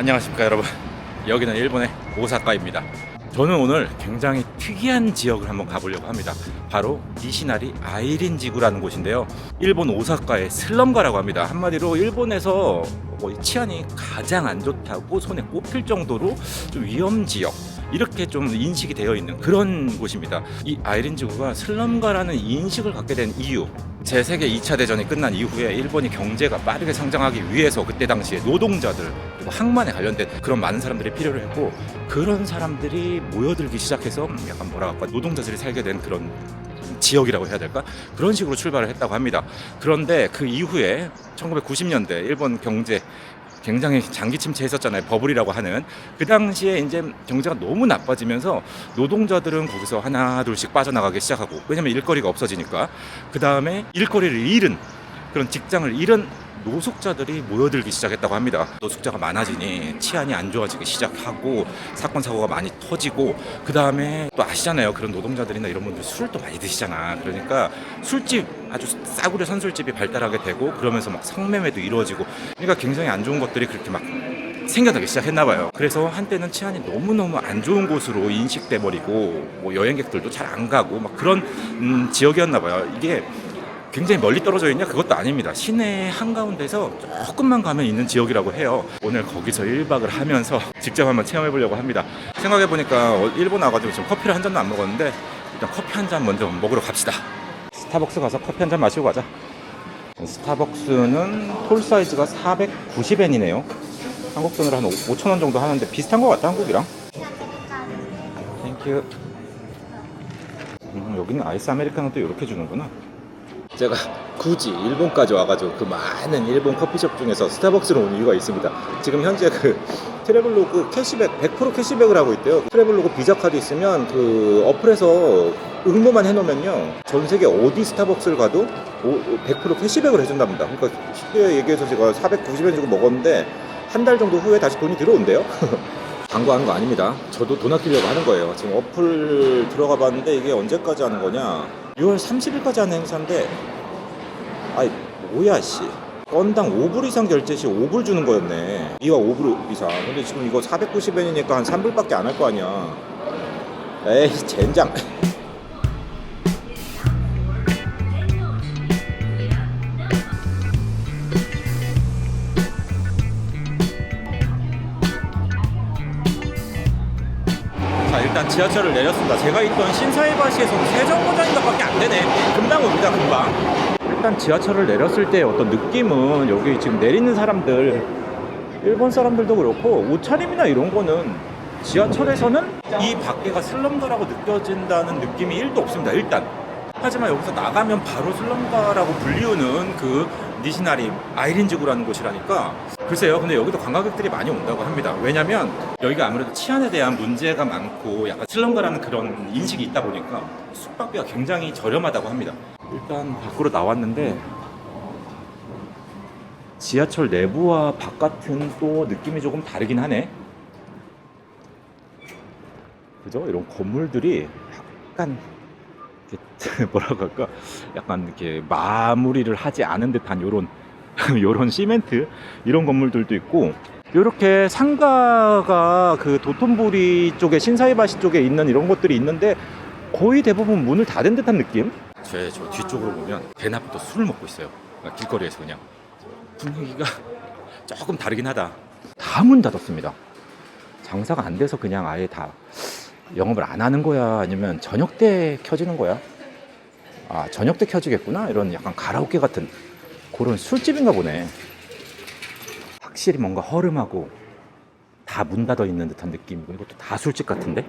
안녕하십니까 여러분. 여기는 일본의 오사카입니다. 저는 오늘 굉장히 특이한 지역을 한번 가보려고 합니다. 바로 니시나리 아이린 지구라는 곳인데요. 일본 오사카의 슬럼가라고 합니다. 한마디로 일본에서 치안이 가장 안 좋다고 손에 꼽힐 정도로 좀 위험 지역 이렇게 좀 인식이 되어 있는 그런 곳입니다. 이 아이린 지구가 슬럼가라는 인식을 갖게 된 이유. 제 세계 2차 대전이 끝난 이후에 일본이 경제가 빠르게 성장하기 위해서 그때 당시에 노동자들 그리고 항만에 관련된 그런 많은 사람들이 필요를 했고 그런 사람들이 모여들기 시작해서 약간 뭐라 할까 노동자들이 살게 된 그런 지역이라고 해야 될까 그런 식으로 출발을 했다고 합니다. 그런데 그 이후에 1990년대 일본 경제 굉장히 장기 침체했었잖아요. 버블이라고 하는 그 당시에 이제 경제가 너무 나빠지면서 노동자들은 거기서 하나 둘씩 빠져나가기 시작하고 왜냐면 일거리가 없어지니까 그 다음에 일거리를 잃은 그런 직장을 잃은 노숙자들이 모여들기 시작했다고 합니다. 노숙자가 많아지니 치안이 안 좋아지기 시작하고 사건 사고가 많이 터지고 그 다음에 또 아시잖아요. 그런 노동자들이나 이런 분들 술을 또 많이 드시잖아. 그러니까 술집 아주 싸구려 선술집이 발달하게 되고 그러면서 막 성매매도 이루어지고 그러니까 굉장히 안 좋은 것들이 그렇게 막 생겨나기 시작했나 봐요. 그래서 한때는 치안이 너무너무 안 좋은 곳으로 인식돼 버리고 뭐 여행객들도 잘 안 가고 막 그런 음, 지역이었나 봐요. 이게 굉장히 멀리 떨어져 있냐? 그것도 아닙니다. 시내 한가운데서 조금만 가면 있는 지역이라고 해요. 오늘 거기서 1박을 하면서 직접 한번 체험해 보려고 합니다. 생각해 보니까 일본 와가지고 지금 커피를 한 잔도 안 먹었는데 일단 커피 한 잔 먼저 먹으러 갑시다. 스타벅스 가서 커피 한 잔 마시고 가자. 스타벅스는 톨 사이즈가 490엔이네요. 한국 돈으로 한 5천 원 정도 하는데 비슷한 것 같다 한국이랑. 땡큐. 음, 여기는 아이스 아메리카노도 이렇게 주는구나. 제가 굳이 일본까지 와가지고 그 많은 일본 커피숍 중에서 스타벅스로 온 이유가 있습니다. 지금 현재 그 트래블로그 캐시백 100% 캐시백을 하고 있대요. 트래블로그 비자 카드 있으면 그 어플에서 응모만 해놓으면요 전 세계 어디 스타벅스를 가도 100% 캐시백을 해준답니다. 그러니까 쉽게 얘기해서 제가 490엔 주고 먹었는데 한 달 정도 후에 다시 돈이 들어온대요. 광고하는 거 아닙니다. 저도 돈 아끼려고 하는 거예요. 지금 어플 들어가 봤는데 이게 언제까지 하는 거냐? 6월 30일까지 하는 행사인데, 아이 뭐야 씨. 건당 5불 이상 결제 시 5불 주는 거였네. 이와 5불 이상. 근데 지금 이거 490엔이니까 한 3불밖에 안 할 거 아니야. 에이 젠장. 지하철을 내렸습니다. 제가 있던 신사이바시에서는 세정거장인가밖에 안 되네. 금방 옵니다 금방. 일단 지하철을 내렸을 때 어떤 느낌은 여기 지금 내리는 사람들 일본 사람들도 그렇고 옷차림이나 이런 거는 지하철에서는 이 밖에가 슬럼가라고 느껴진다는 느낌이 1도 없습니다. 일단. 하지만 여기서 나가면 바로 슬럼가라고 불리우는 그 니시나리 아이린지구라는 곳이라니까. 글쎄요 근데 여기도 관광객들이 많이 온다고 합니다. 왜냐면 여기가 아무래도 치안에 대한 문제가 많고 약간 슬럼가라는 그런 인식이 있다 보니까 숙박비가 굉장히 저렴하다고 합니다. 일단 밖으로 나왔는데 지하철 내부와 바깥은 또 느낌이 조금 다르긴 하네. 그죠? 이런 건물들이 약간 뭐라고 할까? 약간 이렇게 마무리를 하지 않은 듯한 요런 요런 시멘트? 이런 건물들도 있고 이렇게 상가가 그 도톤보리 쪽에 신사이바시 쪽에 있는 이런 것들이 있는데 거의 대부분 문을 닫은 듯한 느낌? 제 저 뒤쪽으로 보면 대낮부터 술을 먹고 있어요. 그러니까 길거리에서 그냥. 분위기가 조금 다르긴 하다. 다 문 닫았습니다. 장사가 안 돼서 그냥 아예 다 영업을 안 하는 거야? 아니면 저녁 때 켜지는 거야? 아 저녁 때 켜지겠구나? 이런 약간 가라오케 같은 그런 술집인가 보네. 확실히 뭔가 허름하고 다 문 닫아 있는 듯한 느낌이고 이것도 다 술집 같은데?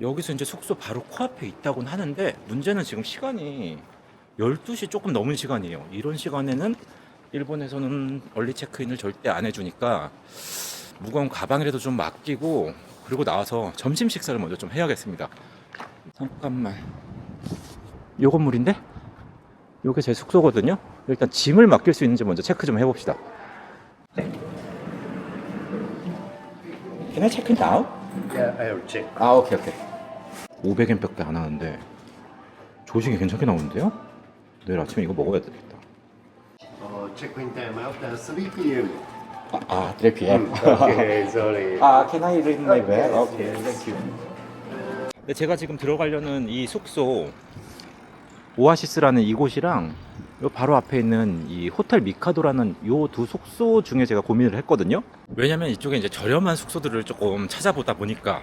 여기서 이제 숙소 바로 코앞에 있다곤 하는데 문제는 지금 시간이 12시 조금 넘은 시간이에요. 이런 시간에는 일본에서는 얼리 체크인을 절대 안 해주니까 무거운 가방이라도 좀 맡기고 그리고 나와서 점심 식사를 먼저 좀 해야겠습니다. 잠깐만. 요 건물인데? 요게 제 숙소거든요. 일단 짐을 맡길 수 있는지 먼저 체크 좀 해봅시다. Can I check it out? Yeah, I'll check. 아, 오케이, 오케이. 500엔 밖에 안 하는데 조식이 괜찮게 나오는데요? 내일 아침에 이거 먹어야 되겠다. 어, 체크인 타임 3pm. Ah, 3 p.m. Okay, 아, can I read my bag? Okay, thank you. 근데 제가 지금 들어가려는 이 숙소 오아시스라는 이곳이랑 요 바로 앞에 있는 이 호텔 미카도라는 요 두 숙소 중에 제가 고민을 했거든요. 왜냐면 이쪽에 이제 저렴한 숙소들을 조금 찾아보다 보니까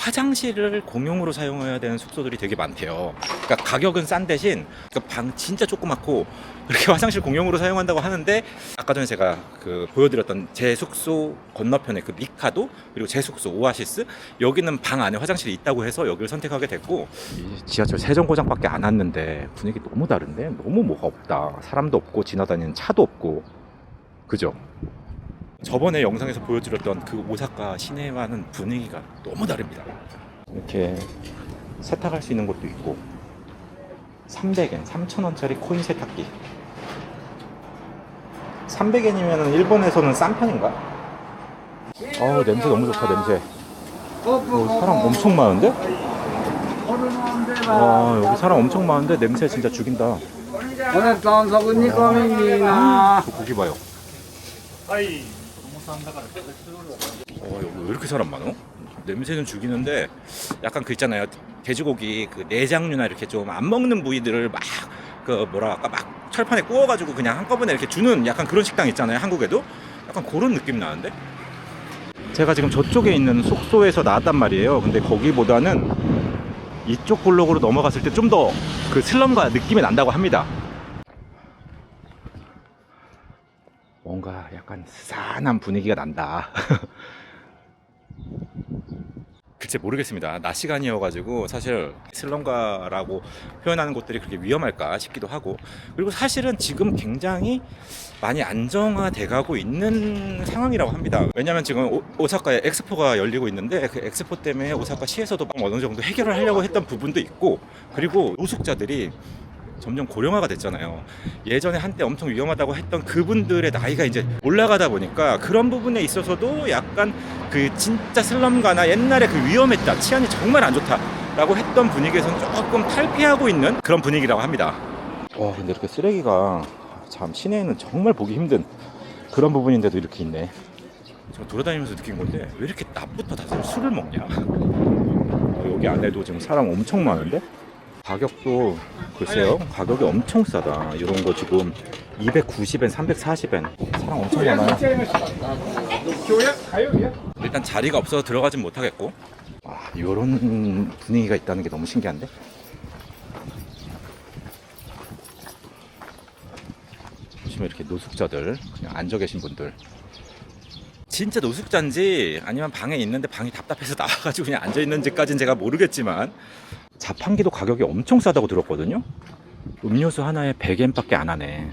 화장실을 공용으로 사용해야 되는 숙소들이 되게 많대요. 그러니까 가격은 싼 대신 그방 진짜 조그맣고 이렇게 화장실 공용으로 사용한다고 하는데 아까 전에 제가 그 보여드렸던 제 숙소 건너편에 그 미카도 그리고 제 숙소 오아시스 여기는 방 안에 화장실이 있다고 해서 여기를 선택하게 됐고 지하철 세정거장밖에 안 왔는데 분위기 너무 다른데 너무 뭐가 없다 사람도 없고 지나다니는 차도 없고 그죠? 저번에 영상에서 보여드렸던 그 오사카 시내와는 분위기가 너무 다릅니다. 이렇게 세탁할 수 있는 곳도 있고 300엔, 3천원짜리 코인 세탁기 300엔이면 일본에서는 싼 편인가? 아우 냄새 너무 좋다 냄새 오, 사람 엄청 많은데? 와 여기 사람 엄청 많은데 냄새 진짜 죽인다 저 고기 봐요 어, 여기 왜 이렇게 사람 많어? 냄새는 죽이는데 약간 그 있잖아요. 돼지고기 그 내장류나 이렇게 좀 안 먹는 부위들을 막 그 뭐라 할까? 막 철판에 구워가지고 그냥 한꺼번에 이렇게 주는 약간 그런 식당 있잖아요 한국에도. 약간 그런 느낌 나는데? 제가 지금 저쪽에 있는 숙소에서 나왔단 말이에요. 근데 거기보다는 이쪽 블록으로 넘어갔을 때 좀 더 그 슬럼과 느낌이 난다고 합니다 뭔가 약간 스산한 분위기가 난다. 글쎄 모르겠습니다. 낮 시간이어가지고 사실 슬럼가라고 표현하는 곳들이 그렇게 위험할까 싶기도 하고 그리고 사실은 지금 굉장히 많이 안정화돼가고 있는 상황이라고 합니다. 왜냐하면 지금 오- 오사카에 엑스포가 열리고 있는데 그 엑스포 때문에 오사카 시에서도 어느 정도 해결을 하려고 했던 부분도 있고 그리고 노숙자들이 점점 고령화가 됐잖아요. 예전에 한때 엄청 위험하다고 했던 그분들의 나이가 이제 올라가다 보니까 그런 부분에 있어서도 약간 그 진짜 슬럼가나 옛날에 그 위험했다, 치안이 정말 안 좋다라고 했던 분위기에서는 조금 탈피하고 있는 그런 분위기라고 합니다. 와, 근데 이렇게 쓰레기가 참 시내에는 정말 보기 힘든 그런 부분인데도 이렇게 있네. 저 돌아다니면서 느낀 건데 왜 이렇게 낮부터 다들 술을 먹냐? 어, 여기 안에도 지금 사람 엄청 많은데? 가격도 글쎄요 가격이 엄청 싸다. 이런 거 지금 290엔 340엔. 사람 엄청 많아요. 일단 자리가 없어서 들어가진 못하겠고. 아 이런 분위기가 있다는 게 너무 신기한데? 보시면 이렇게 노숙자들 그냥 앉아 계신 분들. 진짜 노숙자인지 아니면 방에 있는데 방이 답답해서 나와가지고 그냥 앉아 있는지까지는 제가 모르겠지만 자판기도 가격이 엄청 싸다고 들었거든요. 음료수 하나에 100엔 밖에 안 하네.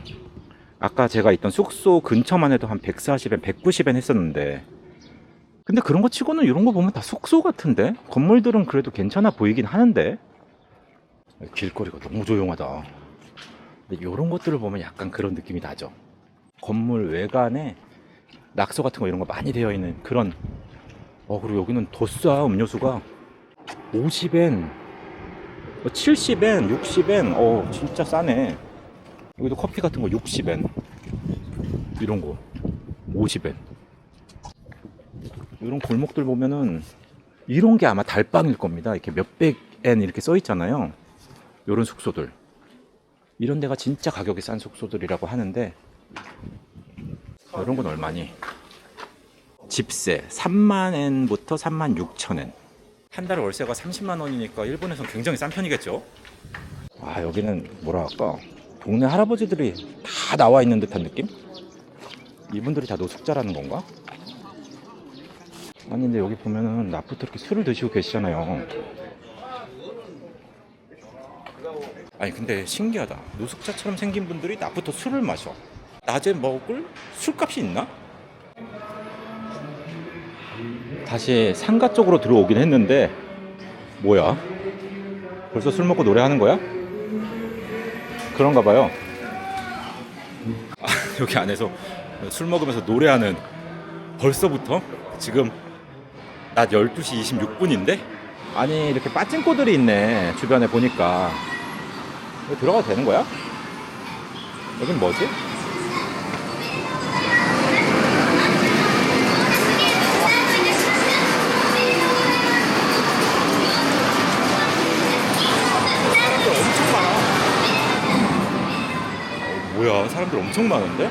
아까 제가 있던 숙소 근처만 해도 한 140엔, 190엔 했었는데. 근데 그런 거 치고는 이런 거 보면 다 숙소 같은데? 건물들은 그래도 괜찮아 보이긴 하는데. 길거리가 너무 조용하다. 근데 이런 것들을 보면 약간 그런 느낌이 나죠. 건물 외관에 낙서 같은 거 이런 거 많이 되어 있는 그런. 어, 그리고 여기는 더 싸, 음료수가. 50엔, 70엔, 60엔, 어, 진짜 싸네. 여기도 커피 같은 거 60엔. 이런 거. 50엔. 이런 골목들 보면은, 이런 게 아마 달빵일 겁니다. 이렇게 몇백 엔 이렇게 써 있잖아요. 이런 숙소들. 이런 데가 진짜 가격이 싼 숙소들이라고 하는데, 이런 건 얼마니? 집세 3만 엔부터 3만 6천 엔. 한 달 월세가 30만 원이니까 일본에선 굉장히 싼 편이겠죠. 아 여기는 뭐라 할까 동네 할아버지들이 다 나와 있는 듯한 느낌? 이분들이 다 노숙자라는 건가? 아니 근데 여기 보면은 낮부터 이렇게 술을 드시고 계시잖아요. 아니 근데 신기하다. 노숙자처럼 생긴 분들이 낮부터 술을 마셔. 낮에 먹을 술값이 있나? 다시 상가 쪽으로 들어오긴 했는데 뭐야? 벌써 술 먹고 노래하는 거야? 그런가 봐요. 아, 여기 안에서 술 먹으면서 노래하는 벌써부터 지금 낮 12시 26분인데 아니 이렇게 빠찡코들이 있네 주변에 보니까 들어가도 되는 거야? 여긴 뭐지? 사람들 엄청 많은데?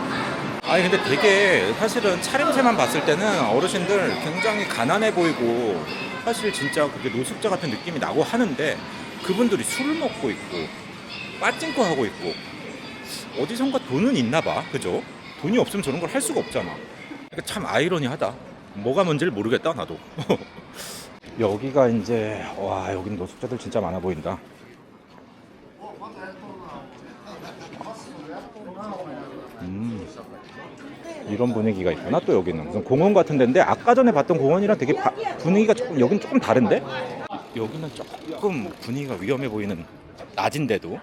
아니 근데 되게 사실은 차림새만 봤을 때는 어르신들 굉장히 가난해 보이고 사실 진짜 그게 노숙자 같은 느낌이 나고 하는데 그분들이 술을 먹고 있고 빠찡코 하고 있고 어디선가 돈은 있나 봐. 그죠? 돈이 없으면 저런 걸 할 수가 없잖아. 그러니까 참 아이러니하다. 뭐가 뭔지를 모르겠다 나도. 여기가 이제 와 여기는 노숙자들 진짜 많아 보인다 음, 이런 분위기가 있구나 또 여기는. 무슨 공원 같은 데인데 아까 전에 봤던 공원이랑 되게 바- 분위기가 조금 여긴 조금 다른데? 여기는 조금 분위기가 위험해 보이는 낮인데도?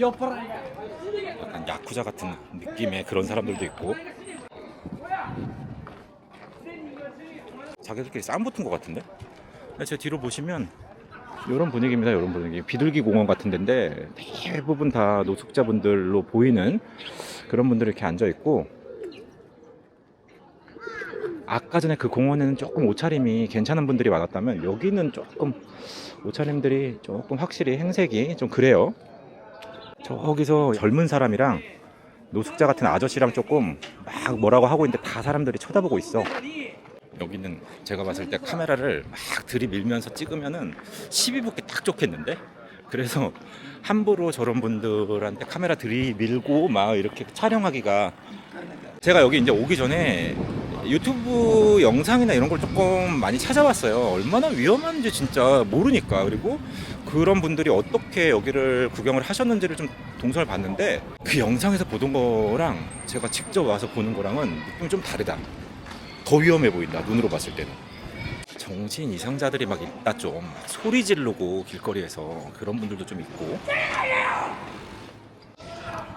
약간 야쿠자 같은 느낌의 그런 사람들도 있고. 자기들끼리 싸움 붙은 것 같은데? 근데 제 뒤로 보시면 이런 분위기입니다 이런 분위기. 비둘기 공원 같은 데인데 대부분 다 노숙자분들로 보이는 그런 분들이 이렇게 앉아 있고 아까 전에 그 공원에는 조금 옷차림이 괜찮은 분들이 많았다면 여기는 조금 옷차림들이 조금 확실히 행색이 좀 그래요. 저기서 젊은 사람이랑 노숙자 같은 아저씨랑 조금 막 뭐라고 하고 있는데 다 사람들이 쳐다보고 있어. 여기는 제가 봤을 때 카메라를 막 들이밀면서 찍으면은 시비 붙기 딱 좋겠는데 그래서 함부로 저런 분들한테 카메라 들이밀고 막 이렇게 촬영하기가 제가 여기 이제 오기 전에 유튜브 영상이나 이런 걸 조금 많이 찾아봤어요. 얼마나 위험한지 진짜 모르니까. 그리고 그런 분들이 어떻게 여기를 구경을 하셨는지를 좀 동선을 봤는데 그 영상에서 보던 거랑 제가 직접 와서 보는 거랑은 느낌이 좀 다르다. 더 위험해 보인다. 눈으로 봤을 때는. 정신 이상자들이 막 있다 좀 소리 지르고 길거리에서 그런 분들도 좀 있고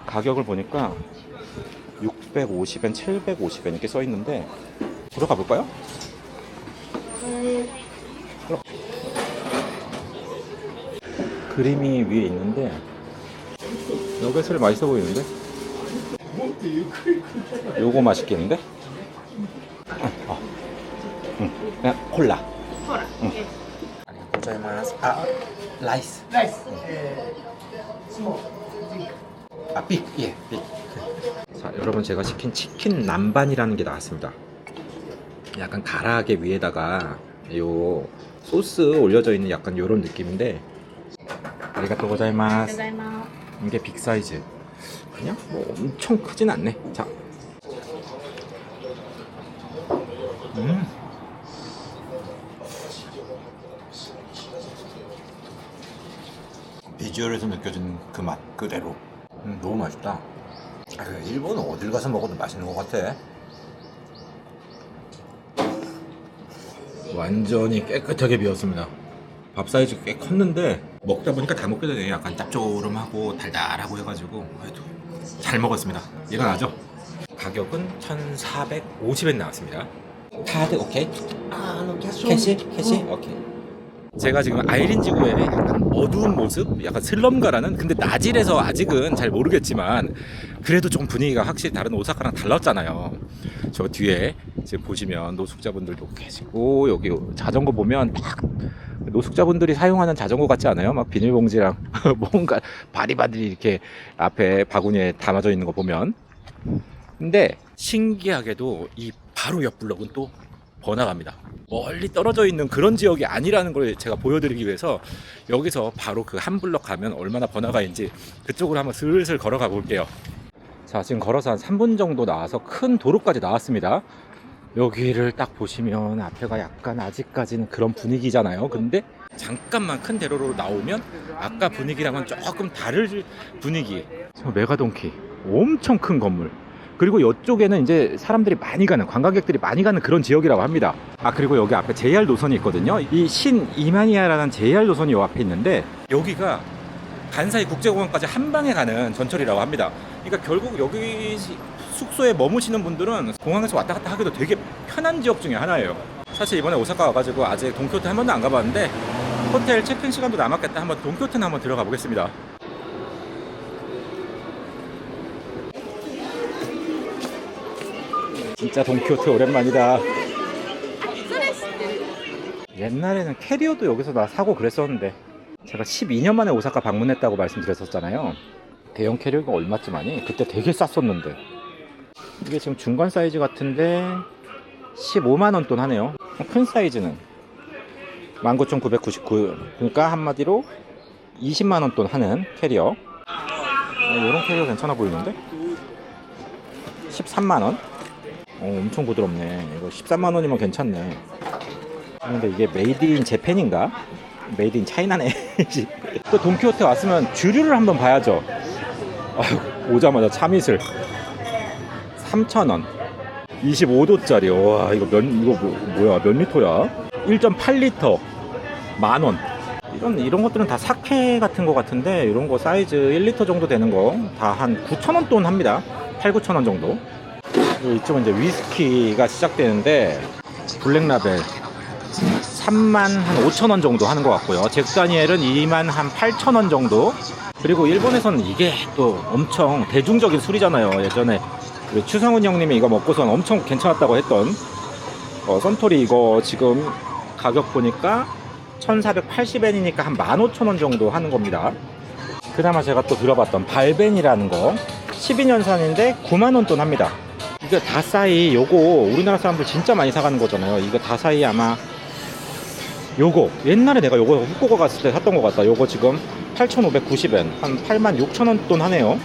가격을 보니까 650엔, 750엔 이렇게 써 있는데 들어가 볼까요? 들어. 그림이 위에 있는데 여기 술 맛있어 보이는데? 요거 맛있겠는데? 아, 아. 응, 그냥 콜라. 콜라. 응. 예. 고자이마스. 아, 라이스. 라이스. 아, 빅, 예, 제가 시킨 치킨 남반이라는 게 나왔습니다. 약간 가라하게 위에다가 요 소스 올려져 있는 약간 요런 느낌인데. 아리가또 고자이마스. 이게 빅 사이즈. 그냥 뭐 엄청 크진 않네. 자. 음. 비주얼에서 느껴지는 그 맛 그대로. 음, 너무 맛있다. 그 일본 어딜 가서 먹어도 맛있는 것 같아. 완전히 깨끗하게 비웠습니다. 밥 사이즈 꽤 컸는데 먹다 보니까 다 먹게 되네요. 약간 짭조름하고 달달하고 해가지고 잘 먹었습니다. 일어나죠? 가격은 1,450엔 나왔습니다. 카드 오케이? 아, 아 캐시? 캐시? 오케이. 제가 지금 아이린 지구의 약간 어두운 모습, 약간 슬럼가라는 근데 낮이라서 아직은 잘 모르겠지만 그래도 좀 분위기가 확실히 다른 오사카랑 달랐잖아요. 저 뒤에 지금 보시면 노숙자분들도 계시고 여기 자전거 보면 딱 노숙자분들이 사용하는 자전거 같지 않아요? 막 비닐봉지랑 뭔가 바리바리 이렇게 앞에 바구니에 담아져 있는 거 보면 근데 신기하게도 이 바로 옆 블럭은 또 번화가입니다. 멀리 떨어져 있는 그런 지역이 아니라는 걸 제가 보여드리기 위해서 여기서 바로 그 한 블럭 가면 얼마나 번화가인지 그쪽으로 한번 슬슬 걸어가 볼게요. 자, 지금 걸어서 한 3분 정도 나와서 큰 도로까지 나왔습니다. 여기를 딱 보시면 앞에가 약간 아직까지는 그런 분위기잖아요. 근데 잠깐만 큰 대로로 나오면 아까 분위기랑은 조금 다를 분위기. 저 메가돈키 엄청 큰 건물. 그리고 이쪽에는 이제 사람들이 많이 가는 관광객들이 많이 가는 그런 지역이라고 합니다. 아 그리고 여기 앞에 JR 노선이 있거든요. 이 신 이마니아라는 JR 노선이 요 앞에 있는데 여기가 간사이 국제공항까지 한 방에 가는 전철이라고 합니다. 그러니까 결국 여기 시- 숙소에 머무시는 분들은 공항에서 왔다 갔다 하기도 되게 편한 지역 중에 하나예요. 사실 이번에 오사카 와가지고 아직 동키호테 한 번도 안 가봤는데 호텔 체크인 시간도 남았겠다. 한번 동키호테는 한번 들어가 보겠습니다. 진짜 동키호테 오랜만이다. 옛날에는 캐리어도 여기서 나 사고 그랬었는데 제가 12년 만에 오사카 방문했다고 말씀드렸었잖아요. 대형 캐리어가 얼마쯤 하니? 그때 되게 쌌었는데 이게 지금 중간 사이즈 같은데 15만 원 돈 하네요 큰 사이즈는 19,999 그러니까 한마디로 20만 원 돈 하는 캐리어 이런 캐리어 괜찮아 보이는데? 13만 원? 어, 엄청 부드럽네. 이거 13만 원이면 괜찮네. 근데 이게 메이드 인 재팬인가? 메이드 인 차이나네. 또 돈키호테 왔으면 주류를 한번 봐야죠. 아유, 오자마자 참이슬. 3,000원. 25도짜리. 와 이거 몇 이거 뭐, 뭐야? 몇 리터야? 1.8리터. 만 원. 이런 이런 것들은 다 사케 같은 거 같은데 이런 거 사이즈 1리터 정도 되는 거 다 한 9,000원 돈 합니다. 8, 9,000원 정도 이쪽은 이제 위스키가 시작되는데 블랙라벨 3만 한 5천 원 정도 하는 것 같고요. 잭다니엘은 2만 한 8천 원 정도. 그리고 일본에서는 이게 또 엄청 대중적인 술이잖아요. 예전에 우리 추성훈 형님이 이거 먹고선 엄청 괜찮았다고 했던 어, 선토리 이거 지금 가격 보니까 1,480엔이니까 한 15,000원 정도 하는 겁니다. 그나마 제가 또 들어봤던 발벤이라는 거 12년산인데 9만원 돈 합니다. 이게 다사이. 요거 우리나라 사람들 진짜 많이 사가는 거잖아요. 이거 다사이 아마 요거. 옛날에 내가 요거 후쿠오카 갔을 때 샀던 것 같다. 요거 지금 8,590엔. 한 8만 6천 원돈 하네요.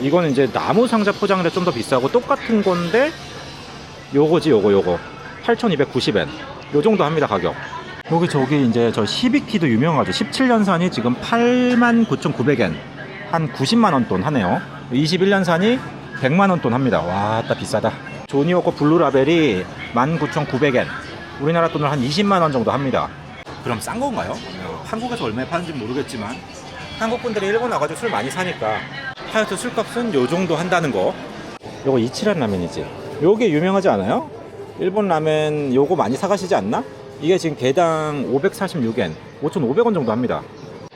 이거는 이제 나무 상자 포장을 해좀더 비싸고 똑같은 건데 요거지 요거 요거. 8,290엔. 요 정도 합니다 가격. 여기 저기 이제 저 시비키도 유명하죠. 17년산이 지금 89,900엔. 한 90만 원 돈 하네요. 21년산이 100만 원 돈 합니다. 와 따 비싸다. 조니워커 블루라벨이 19,900엔. 우리나라 돈으로 한 20만 원 정도 합니다. 그럼 싼 건가요? 한국에서 얼마에 파는지 모르겠지만 한국 분들이 일본 와가지고 술 많이 사니까 하여튼 술값은 요 정도 한다는 거. 요거 이치란 라면이지. 요게 유명하지 않아요? 일본 라면 요거 많이 사가시지 않나? 이게 지금 개당 546엔. 5,500원 정도 합니다.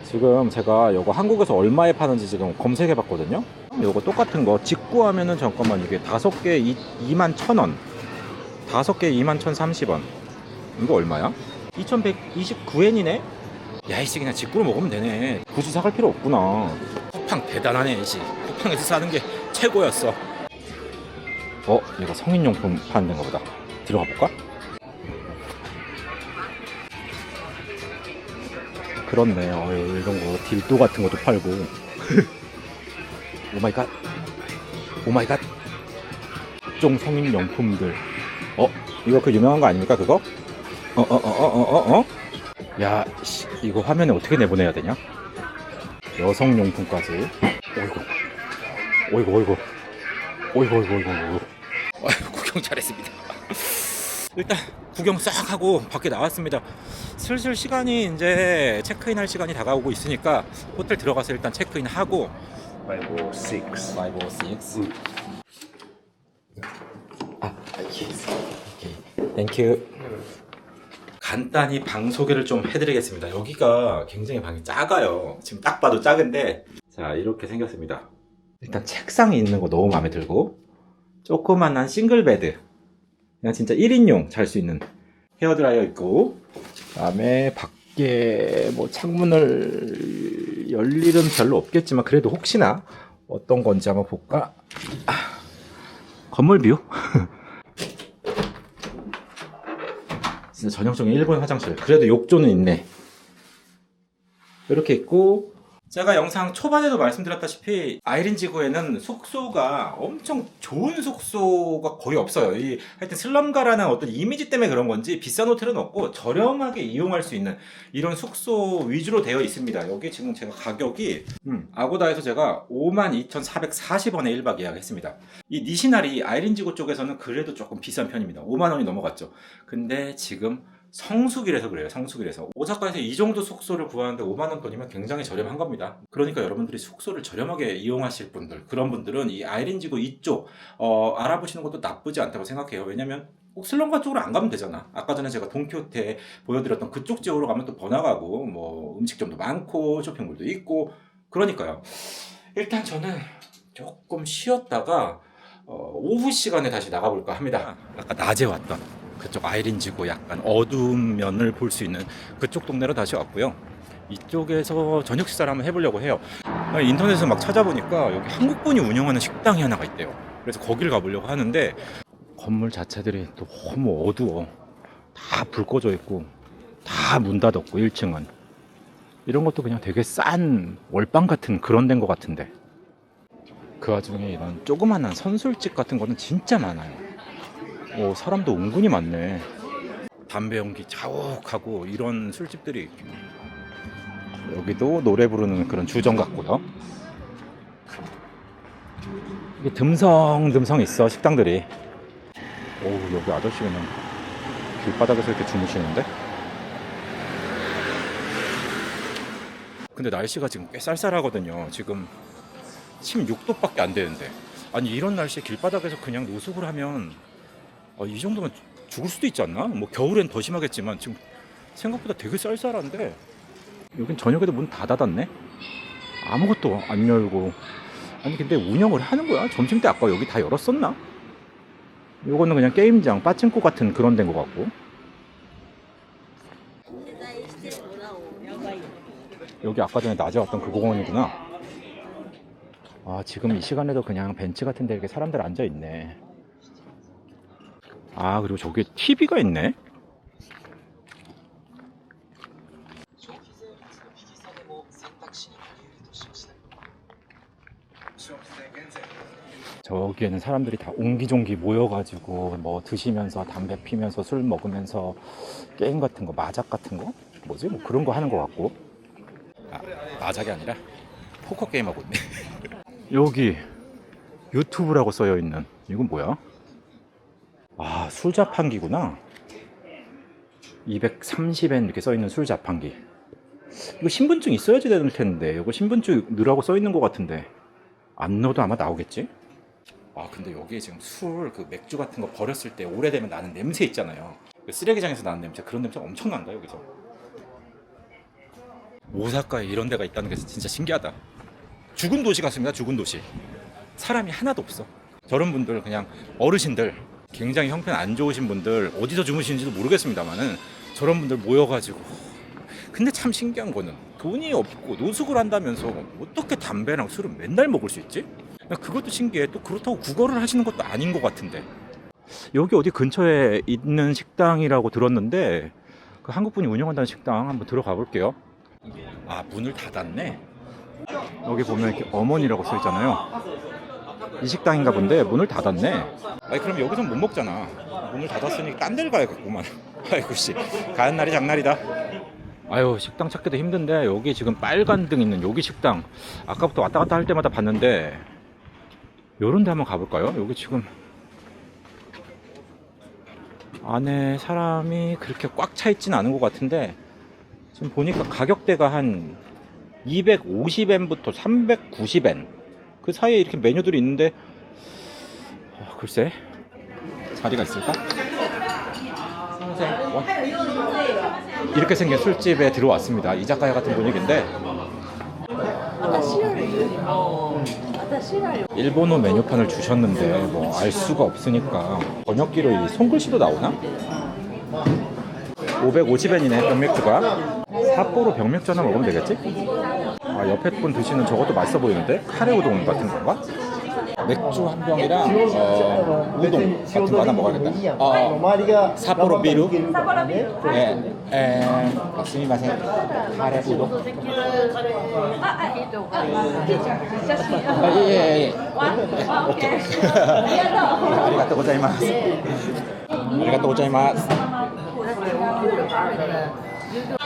지금 제가 요거 한국에서 얼마에 파는지 지금 검색해 봤거든요 요거 똑같은 거 직구하면은 잠깐만 이게 다섯 개 2만 1,000원 다섯 개 2만 1,030원 이거 얼마야? 2,129엔이네? 야, 이씨 그냥 직구로 먹으면 되네. 굳이 사갈 필요 없구나. 쿠팡 대단하네, 이씨. 쿠팡에서 사는 게 최고였어. 어, 이거 성인용품 파는 데인가 보다. 들어가 볼까? 그렇네. 어, 이런 거 딜도 같은 것도 팔고. 오 마이 갓. 오 마이 갓. 각종 성인용품들. 어, 이거 그 유명한 거 아닙니까, 그거? 어, 어, 어, 어, 어, 어, 어? 야, 씨, 이거 화면에 어떻게 내보내야 되냐? 여성 용품까지. 어이구. 어이구, 어이구. 어이구, 어이구, 어이구, 어이구. 아이고, 구경 잘했습니다. 일단 구경 싹 하고 밖에 나왔습니다. 슬슬 시간이 이제 체크인 할 시간이 다가오고 있으니까 호텔 들어가서 일단 체크인 하고 506. 506. 아, 오케이. 땡큐. 간단히 방 소개를 좀 해드리겠습니다. 여기가 굉장히 방이 작아요. 지금 딱 봐도 작은데 자 이렇게 생겼습니다. 일단 책상이 있는 거 너무 마음에 들고 조그만한 싱글 베드 그냥 진짜 1인용 잘 수 있는 헤어드라이어 있고 그다음에 밖에 뭐 창문을 열 일은 별로 없겠지만 그래도 혹시나 어떤 건지 한번 볼까? 아, 건물 뷰? 진짜 전형적인 일본 화장실. 그래도 욕조는 있네. 이렇게 있고 제가 영상 초반에도 말씀드렸다시피 아이린 지구에는 숙소가 엄청 좋은 숙소가 거의 없어요. 이 하여튼 슬럼가라는 어떤 이미지 때문에 그런 건지 비싼 호텔은 없고 저렴하게 이용할 수 있는 이런 숙소 위주로 되어 있습니다. 여기 지금 제가 가격이 음, 아고다에서 제가 52,440원에 1박 예약했습니다. 이 니시나리 아이린 지구 쪽에서는 그래도 조금 비싼 편입니다. 5만 원이 넘어갔죠. 근데 지금 성수기라서 그래요. 성수기라서 오사카에서 이 정도 숙소를 구하는데 5만 원 돈이면 굉장히 저렴한 겁니다. 그러니까 여러분들이 숙소를 저렴하게 이용하실 분들 그런 분들은 이 아이린 지구 이쪽 어, 알아보시는 것도 나쁘지 않다고 생각해요. 왜냐면 꼭 슬럼가 쪽으로 안 가면 되잖아. 아까 전에 제가 동키호테 보여드렸던 그쪽 지역으로 가면 또 번화가고 뭐 음식점도 많고 쇼핑몰도 있고 그러니까요. 일단 저는 조금 쉬었다가 어, 오후 시간에 다시 나가볼까 합니다. 아까 낮에 왔던 그쪽 아이린 지구 약간 어두운 면을 볼 수 있는 그쪽 동네로 다시 왔고요. 이쪽에서 저녁 식사를 한번 해보려고 해요. 아, 인터넷에서 막 찾아보니까 여기 한국분이 운영하는 식당이 하나가 있대요. 그래서 거길 가보려고 하는데 건물 자체들이 또 너무 어두워. 다 불 꺼져 있고 다 문 닫았고 1층은 이런 것도 그냥 되게 싼 월방 같은 그런 데인 것 같은데 그 와중에 이런 조그만한 선술집 같은 거는 진짜 많아요. 오 사람도 은근히 많네. 담배 연기 자욱하고 이런 술집들이 여기도 노래 부르는 그런 주점 같고요. 이게 듬성듬성 있어 식당들이. 오 여기 아저씨 그냥 길바닥에서 이렇게 주무시는데? 근데 날씨가 지금 꽤 쌀쌀하거든요. 지금 16도밖에 안 되는데. 아니 이런 날씨에 길바닥에서 그냥 노숙을 하면 아, 이 정도면 죽을 수도 있지 않나? 뭐 겨울엔 더 심하겠지만 지금 생각보다 되게 쌀쌀한데 여긴 저녁에도 문 다 닫았네? 아무것도 안 열고 아니 근데 운영을 하는 거야? 점심때 아까 여기 다 열었었나? 요거는 그냥 게임장, 빠찡코 같은 그런 데인 것 같고 여기 아까 전에 낮에 왔던 그 공원이구나 아 지금 이 시간에도 그냥 벤치 같은 데 이렇게 사람들 앉아 있네 아 그리고 저기 TV가 있네? 저기에는 사람들이 다 옹기종기 모여가지고 뭐 드시면서 담배 피면서 술 먹으면서 게임 같은 거 마작 같은 거? 뭐지? 뭐 그런 거 하는 것 같고. 아 마작이 아니라 포커 게임 하고 있네. 여기 유튜브라고 써여 있는 이건 뭐야 아 술 자판기구나. 230엔 이렇게 써 있는 술 자판기. 이거 신분증 있어야지 되는 텐데. 이거 신분증 넣으라고 써 있는 것 같은데. 안 넣어도 아마 나오겠지? 아 근데 여기에 지금 술 그 맥주 같은 거 버렸을 때 오래되면 나는 냄새 있잖아요. 그 쓰레기장에서 나는 냄새. 그런 냄새 엄청 난다 여기서. 오사카에 이런 데가 있다는 게 진짜 신기하다. 죽은 도시 같습니다 죽은 도시. 사람이 하나도 없어. 저런 분들 그냥 어르신들 굉장히 형편 안 좋으신 분들 어디서 주무시는지도 모르겠습니다만은 저런 분들 모여가지고 근데 참 신기한 거는 돈이 없고 노숙을 한다면서 어떻게 담배랑 술을 맨날 먹을 수 있지? 나 그것도 신기해. 또 그렇다고 국어를 하시는 것도 아닌 것 같은데. 여기 어디 근처에 있는 식당이라고 들었는데 그 한국 분이 운영한다는 식당 한번 들어가 볼게요. 아 문을 닫았네. 여기 보면 이렇게 어머니라고 써 있잖아요. 이 식당인가 본데 문을 닫았네. 아니 그럼 여기서 못 먹잖아. 문을 닫았으니 딴 데를 가야겠구만. 아이고 씨 가는 날이 장날이다. 아유 식당 찾기도 힘든데 여기 지금 빨간 등 있는 여기 식당 아까부터 왔다 갔다 할 때마다 봤는데 요런 데 한번 가볼까요? 여기 지금 안에 사람이 그렇게 꽉 차 있진 않은 것 같은데 지금 보니까 가격대가 한 250엔부터 390엔 그 사이에 이렇게 메뉴들이 있는데 어, 글쎄 자리가 있을까? 이렇게 생긴 술집에 들어왔습니다. 이자카야 같은 분위기인데 일본어 메뉴판을 주셨는데 뭐 알 수가 없으니까 번역기로 이 손글씨도 나오나? 550엔이네 병맥주가 삿포로 병맥주 하나 먹으면 되겠지? 아, 옆에 분 드시는 저것도 맛있어 보이는데? 카레 우동 같은 건가? 맥주 한 병이랑 어, 우동 같은 거 하나 먹어야겠다. 어, 사포로 비루? 예, 예. 아, 스미마셍. 카레 우동. 아, 예, 예, 예. 오케이. 아리가또 고자이마스. 아리가또 고자이마스.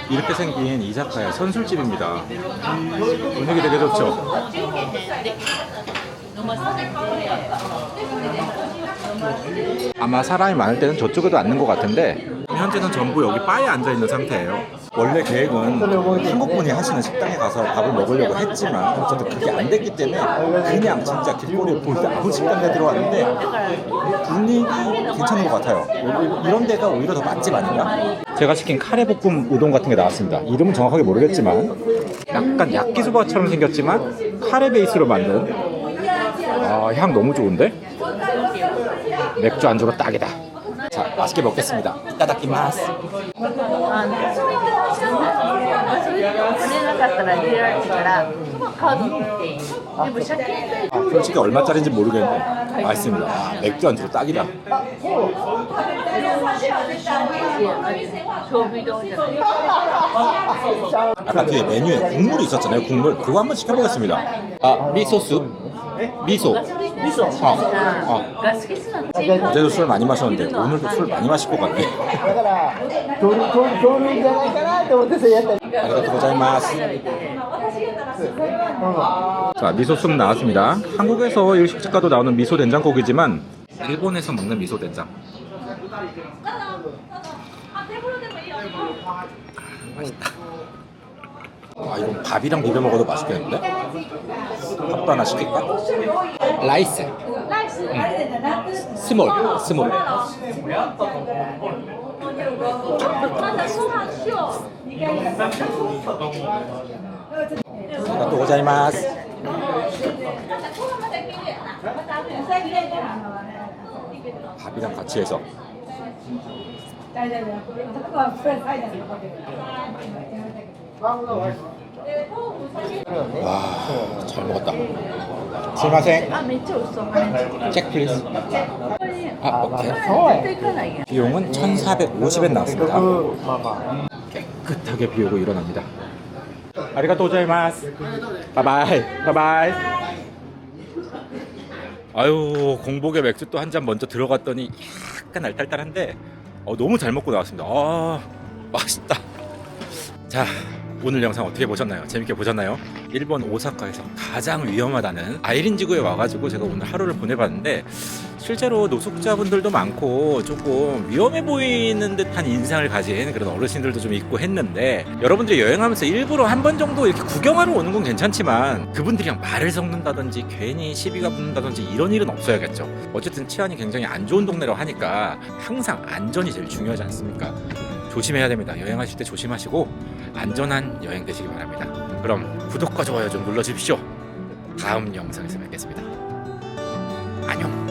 이렇게 생긴 이자카야 선술집입니다. 분위기 되게 좋죠. 아마 사람이 많을 때는 저쪽에도 앉는 것 같은데 현재는 전부 여기 바에 앉아 있는 상태예요. 원래 계획은 한국분이 하시는 식당에 가서 밥을 먹으려고 했지만 어쨌든 그게 안 됐기 때문에 그냥 진짜 길거리에 볼때 아무 식당에 들어왔는데 분위기 괜찮은 것 같아요. 이런 데가 오히려 더 맛집 아닌가? 제가 시킨 카레볶음 우동 같은 게 나왔습니다. 이름은 정확하게 모르겠지만 약간 야끼소바처럼 생겼지만 카레 베이스로 만든 아, 향 너무 좋은데? 맥주 안주로 딱이다. 맛있게 먹겠습니다. 따닥기마스. 아, 솔직히 얼마짜리인지 모르겠는데 맛있습니다. 아, 맥주 안주로 딱이다. 아까 뒤에 메뉴에 국물이 있었잖아요. 국물 그거 한번 시켜보겠습니다. 아 미소스 미소. 味噌 아, が好きそうなの 어제도 술 많이 마셨는데 오늘도 술 많이 마실 것 같네. だから取る取る取るんじゃないかなと思ってそれやったり 아리가토 고자이마스. 자 미소숲 나왔습니다. 한국에서 일식집 가도 나오는 미소 된장국이지만 일본에서 먹는 미소 된장. 맛있다. 아 이건 밥이랑 비벼 먹어도 맛있겠는데? 밥도 하나 시킬까? 라이스. 응. 스몰, 스몰. 아리가토 고자이마스. 밥이랑 같이 해서 와, 잘 먹었다. 스마생. 아, 매치 없어. 아, 잭 플리즈. 아, 오케이. 비용은 1,450엔 나왔습니다. 깨끗하게 비우고 일어납니다. 아리가또 고자이마스. 바바이. 바바이. 아유, 공복에 맥주 또 한 잔 먼저 들어갔더니 약간 알딸딸한데 어, 너무 잘 먹고 나왔습니다. 아, 맛있다. 자, 오늘 영상 어떻게 보셨나요? 재밌게 보셨나요? 일본 오사카에서 가장 위험하다는 아이린 지구에 와가지고 제가 오늘 하루를 보내봤는데 실제로 노숙자분들도 많고 조금 위험해 보이는 듯한 인상을 가진 그런 어르신들도 좀 있고 했는데 여러분들이 여행하면서 일부러 한 번 정도 이렇게 구경하러 오는 건 괜찮지만 그분들이랑 말을 섞는다든지 괜히 시비가 붙는다든지 이런 일은 없어야겠죠. 어쨌든 치안이 굉장히 안 좋은 동네라고 하니까 항상 안전이 제일 중요하지 않습니까? 조심해야 됩니다. 여행하실 때 조심하시고 안전한 여행 되시기 바랍니다. 그럼 구독과 좋아요 좀 눌러주십시오. 다음 영상에서 뵙겠습니다. 안녕.